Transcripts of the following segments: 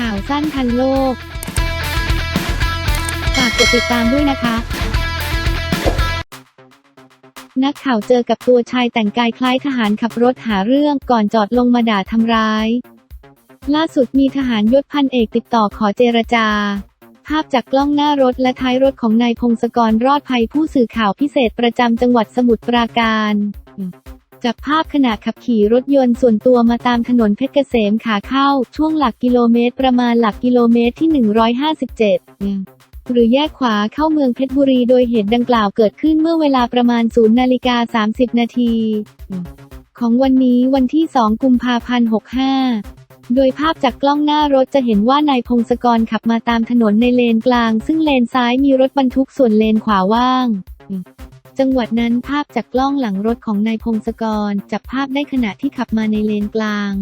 ข่าวสั้นทันโลก ฝากกดติดตามด้วยนะคะ นักข่าวเจอกับตัวชายแต่งกายคล้ายทหารขับรถหาเรื่องก่อนจอดลงมาด่าทำร้าย ล่าสุดมีทหารยศพันเอกติดต่อขอเจรจาภาพจากกล้องหน้ารถและท้ายรถของนายพงศกรรอดภัยผู้สื่อข่าวพิเศษประจำจังหวัดสมุทรปราการ จับภาพขณะขับขี่รถยนต์ส่วนตัวมาตามถนนเพชรเกษมขาเข้า ช่วงหลักกิโลเมตร ประมาณหลักกิโลเมตรที่ 157 หรือแยกขวาเข้าเมืองเพชรบุรีโดยเหตุดังกล่าวเกิดขึ้นเมื่อเวลาประมาณ0นาฬิกา30 นาทีของวันนี้วันที่ 2 กุมภาพันธ์ 65โดยภาพจากกล้องหน้ารถจะเห็นว่านายพงศกรขับมาตามถนนในเลนกลาง ซึ่งเลนซ้ายมีรถบรรทุกส่วนเลนขวาว่าง จังหวัดนั้นภาพจากกล้องหลังรถของนายพงศกร จับภาพได้ขณะที่ขับมาในเลนกลาง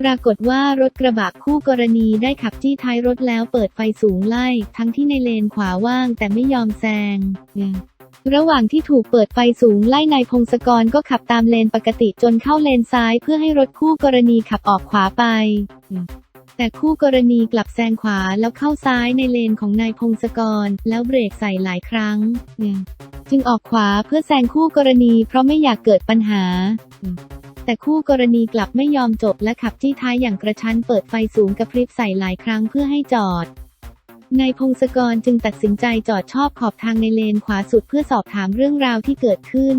ปรากฏว่ารถกระบะคู่กรณีได้ขับจี้ท้ายรถแล้วเปิดไฟสูงไล่ ทั้งที่ในเลนขวาว่างแต่ไม่ยอมแซงระหว่างที่ถูกเปิดไฟสูงไล่นายพงศกรก็ขับตามเลนปกติจนเข้าเลนซ้ายเพื่อให้รถคู่กรณีขับออกขวาไป แต่คู่กรณีกลับแซงขวาแล้วเข้าซ้ายในเลนของนายพงศกร แล้วเบรกใส่หลายครั้ง จึงออกขวาเพื่อแซงคู่กรณี เพราะไม่อยากเกิดปัญหา แต่คู่กรณีกลับไม่ยอมจบและขับจี้ท้ายอย่างกระชั้นเปิดไฟสูงกระพริบใส่หลายครั้งเพื่อให้จอดนายพงศกรจึงตัดสินใจจอดชอบขอบทางในเลนขวาสุดเพื่อสอบถามเรื่องราวที่เกิดขึ้น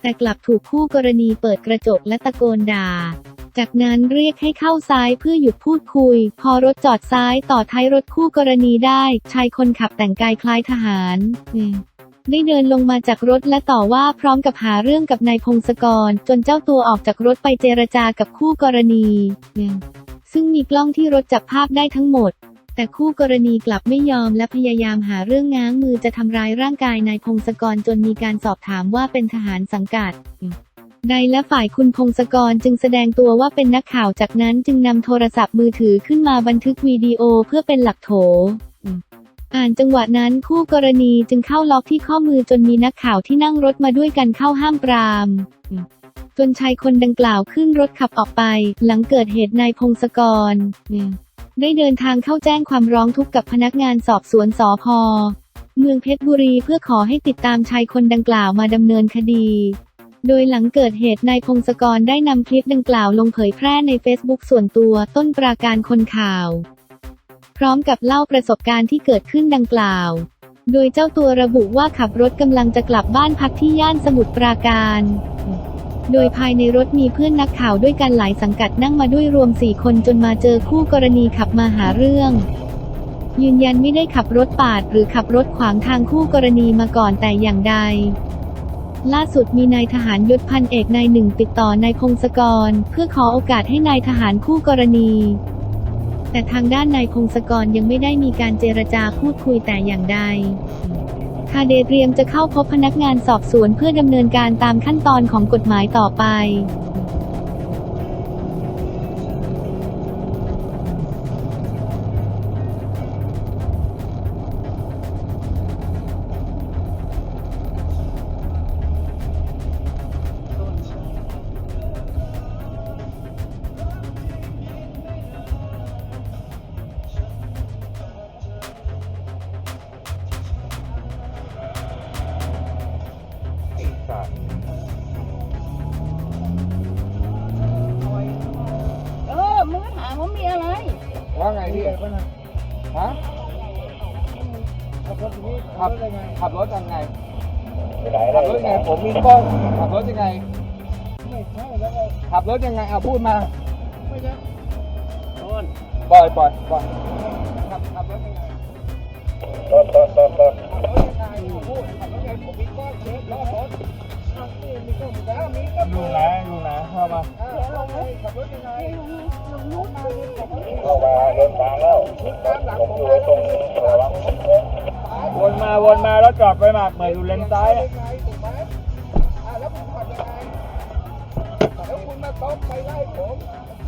แต่กลับถูกคู่กรณีเปิดกระจกและตะโกนด่า จากนั้นเรียกให้เข้าซ้ายเพื่อหยุดพูดคุย พอรถจอดซ้ายต่อท้ายรถคู่กรณีได้ ชายคนขับแต่งกายคล้ายทหาร ได้เดินลงมาจากรถและต่อว่าพร้อมกับหาเรื่องกับนายพงศกร จนเจ้าตัวออกจากรถไปเจรจากับคู่กรณี ซึ่งมีกล้องที่รถจับภาพได้ทั้งหมด แต่คู่กรณีกลับไม่ยอมและพยายามหาเรื่องง้างมือจะทำร้ายร่างกายนายพงศกรจนมีการสอบถามว่าเป็นทหารสังกัดใดและฝ่ายคุณพงศกรจึงแสดงตัวว่าเป็นนักข่าวจากนั้นจึงนำโทรศัพท์มือถือขึ้นมาบันทึกวิดีโอเพื่อเป็นหลักโถ อ่านจังหวะนั้นคู่กรณีจึงเข้าล็อกที่ข้อมือจนมีนักข่าวที่นั่งรถมาด้วยกันเข้าห้ามปรามจนชายคนดังกล่าวขึ้นรถขับออกไป หลังเกิดเหตุนายพงศกร ได้เดินทางเข้าแจ้งความร้องทุกข์กับพนักงานสอบสวนสพเมืองเพชรบุรีเพื่อขอให้ติดตามชายคนดังกล่าวมาดำเนินคดี โดยหลังเกิดเหตุนายพงศกรได้นำคลิปดังกล่าวลงเผยแพร่ในเฟซบุ๊กส่วนตัวต้นปราการคนข่าว พร้อมกับเล่าประสบการณ์ที่เกิดขึ้นดังกล่าว โดยเจ้าตัวระบุว่าขับรถกำลังจะกลับบ้านพักที่ย่านสมุทรปราการ โดยภายในรถมีเพื่อนนักข่าวด้วยกันหลายสังกัดนั่งมาด้วยรวมสี่คนจนมาเจอคู่กรณีขับมาหาเรื่อง ยืนยันไม่ได้ขับรถปาดหรือขับรถขวางทางคู่กรณีมาก่อนแต่อย่างใดล่าสุดมีนายทหารยศพันเอกนายหนึ่งติดต่อนายพงศกร เพื่อขอโอกาสให้นายทหารคู่กรณี แต่ทางด้านนายคงศกรยังไม่ได้มีการเจรจาพูดคุยแต่อย่างใดคาเดเตรียมจะเข้าพบพนักงานสอบสวนเพื่อดำเนินการตามขั้นตอนของกฎหมายต่อไป ว่าไงพี่ฮะขับขับรถยังไงขับรถยังไงผมมีกล้องขับรถยังไงขับรถยังไงเอาพูดมาปล่อยปล่อยปล่อยขับขับรถยังไงขับรถยังไงพูดขับรถยังไงผมมีกล้องเช็คล้อรถมีกล้องอยู่แล้วมีกล้องอยู่ไหนอยู่ไหนเข้ามาขับรถยังไง เข้ามาเดินทางแล้วตามหลังผมมาตรงนี้วนมาวนมาแล้วจอดไปหมากเหมยอยู่เลนซ้ายอะยังไงถูกไหมอ่แล้วคุณขับยังไงแล้วคุณมาต้อมไปไล่ผม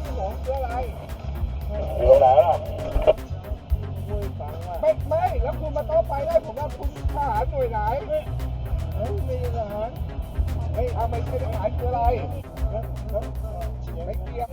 ที่ผมคืออะไรอยู่ไหนล่ะไม่ไม่แล้วคุณมาต้อมไปไล่ผมว่าคุณทหารหน่วยไหนเฮ้ยไม่ใช่ทหารเฮ้ยเอาไม่ใช่ทหารคืออะไรไม่เกี่ยว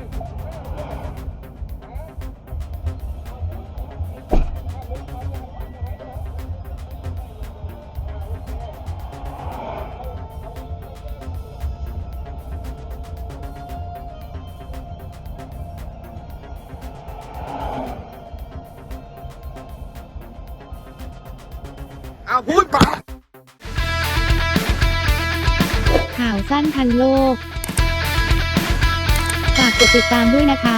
เอาพูดปข่าวสั้นทันโลก ฝากกดติดตามด้วยนะคะ